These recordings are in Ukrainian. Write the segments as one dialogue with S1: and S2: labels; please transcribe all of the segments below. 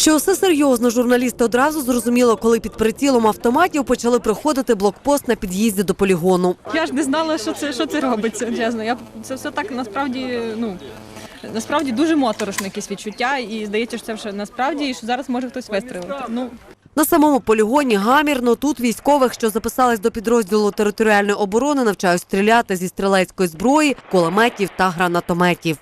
S1: Що все серйозно, журналісти одразу зрозуміло, коли під прицілом автоматів почали проходити блокпост на під'їзді до полігону.
S2: Я ж не знала, що це, що це робиться, чесно. Я це все так насправді, ну. Насправді дуже моторошне якесь відчуття, і здається, що це вже насправді, і що зараз може хтось вистрелити. Ну
S1: На самому полігоні гамірно тут військових, що записались до підрозділу територіальної оборони, навчають стріляти зі стрілецької зброї, кулеметів та гранатометів.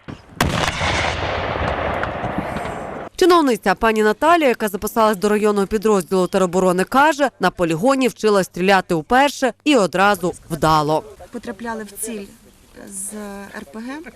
S1: Чиновниця пані Наталія, яка записалась до районного підрозділу тероборони, каже, на полігоні вчила стріляти уперше і одразу вдало.
S3: потрапляли в ціль з РПГ.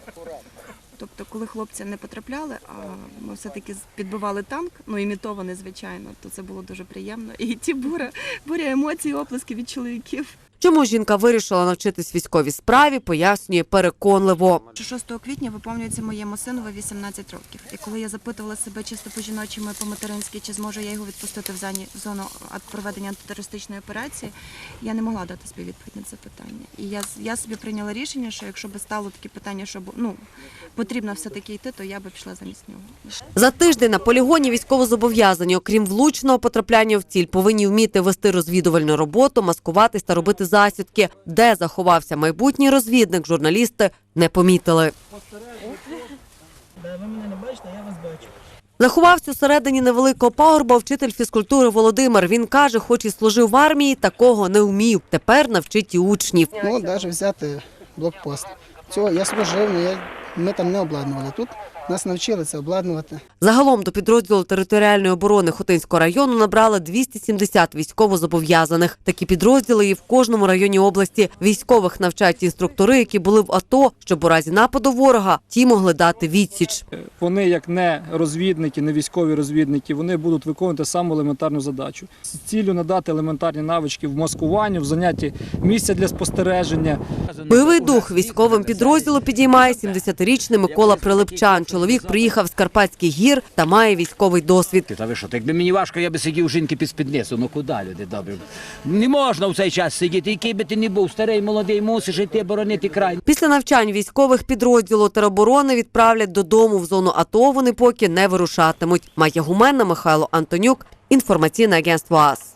S3: Тобто, коли хлопці не потрапляли, а ми все-таки підбивали танк, ну імітований, звичайно, то це було дуже приємно. І ті буря, буря емоцій, оплески від чоловіків.
S1: Чому жінка вирішила навчитись військовій справі, пояснює переконливо.
S3: 6 квітня виповнюється моєму синові 18 років. І коли я запитувала себе чисто по жіночому і по материнськи, чи зможу я його відпустити в зону проведення антитерористичної операції, я не могла дати собі відповідь на це питання. І я, я собі прийняла рішення, що якщо б стало таке питання, що ну, потрібно все-таки йти, то я би пішла замість нього.
S1: За тиждень на полігоні військовозобов'язані, окрім влучного потрапляння в ціль, повинні вміти вести розвідувальну роботу, маскуватись та робити засідки. Де заховався майбутній розвідник, журналісти не помітили.
S4: Ви мене не бачите, я вас бачу.
S1: Заховався усередині невеликого пагорба вчитель фізкультури Володимир. Він каже, хоч і служив в армії, такого не вмів. Тепер навчить і учнів.
S5: Ну, навіть взяти блокпост. Цього я служив, але я, ми там не обладнували. Тут нас навчили це обладнувати.
S1: Загалом до підрозділу територіальної оборони Хотинського району набрали 270 військовозобов'язаних. Такі підрозділи є в кожному районі області. Військових навчають інструктори, які були в АТО, щоб у разі нападу ворога ті могли дати відсіч.
S6: Вони, як не розвідники, не військові розвідники, вони будуть виконувати саму елементарну задачу з ціллю надати елементарні навички в маскуванні, в занятті місця для спостереження.
S1: Бойовий дух військовим підрозділу підіймає 70-річний Микола Прилипчан. Чоловік приїхав з Карпатських гір та має військовий досвід.
S7: Та ви що, так якби мені важко, я би сидів жінки під спідницю. Ну куди люди добре? Не можна в цей час сидіти, який би ти не був, старий, молодий, мусиш йти боронити край.
S1: Після навчань військових підрозділу тероборони відправлять додому в зону АТО. Вони поки не вирушатимуть. Майя Гуменна, Михайло Антонюк. Інформаційне агентство АС.